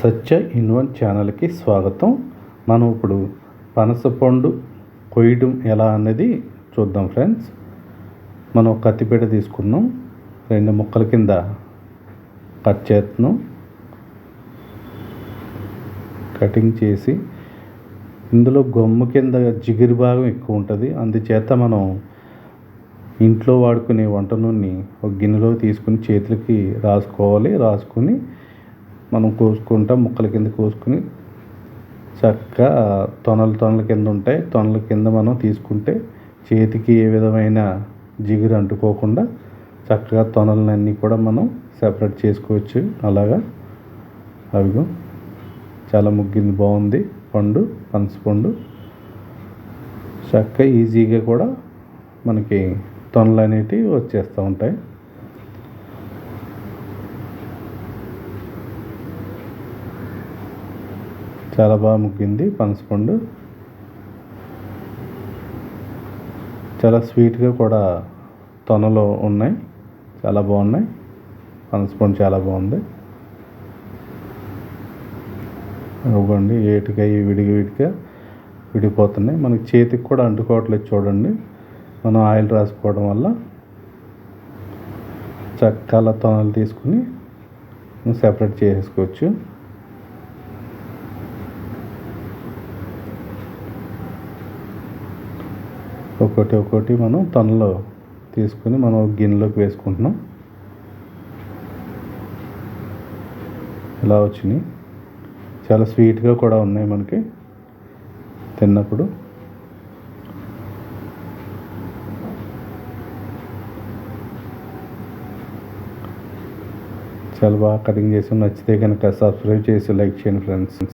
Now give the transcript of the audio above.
సత్య ఇన్వన్ ఛానల్కి స్వాగతం. మనం ఇప్పుడు పనసపండు కొయ్యడం ఎలా అనేది చూద్దాం ఫ్రెండ్స్. మనం కత్తిపేట కత్తిపీట తీసుకున్నాం. రెండు ముక్కల కింద కట్ చేస్తున్నాం. కటింగ్ చేసి ఇందులో గొమ్ము కింద జిగిరి భాగం ఎక్కువ ఉంటుంది. అందుచేత మనం ఇంట్లో వాడుకునే వంట నూనె ఒక గిన్నెలో తీసుకుని చేతులకి రాసుకోవాలి. రాసుకొని మనం కోసుకుంటాం ముక్కల కింద కోసుకుని చక్కగా తొనలు తొనల కింద ఉంటాయి. తొనల కింద మనం తీసుకుంటే చేతికి ఏ విధమైన జిగురు అంటుకోకుండా చక్కగా తొనలన్నీ కూడా మనం సెపరేట్ చేసుకోవచ్చు. అలాగా? అవిగో. చాలా ముగ్గింది. బాగుంది. పండు పనస పండు. చక్కగా ఈజీగా కూడా మనకి తొనలు అనేటివి వచ్చేస్తూ ఉంటాయి. చాలా బాగా ముగ్గింది పనసపండు చాలా స్వీట్గా కూడా తొనలు ఉన్నాయి చాలా బాగున్నాయి. పనసపండు చాలా బాగుంది. ఇవ్వండి ఏటుగా విడిగా విడిగా విడిపోతున్నాయి. మనకి చేతికి కూడా అంటుకోవట్లేదు చూడండి. మనం ఆయిల్ రాసుకోవడం వల్ల చక్కల తొనలు తీసుకుని సెపరేట్ చేసుకోవచ్చు. ఒక్కొక్కటి ఒక్కొక్కటి మనం తనలో తీసుకొని మనం గిన్నెలోకి వేసుకుంటున్నాం. ఇలా వచ్చినాయి. చాలా స్వీట్గా కూడా ఉన్నాయి మనకి తిన్నప్పుడు. చాలా బాగా కటింగ్ చేసి. నచ్చితే కనుక సబ్స్క్రైబ్ చేసి లైక్ చేయండి ఫ్రెండ్స్.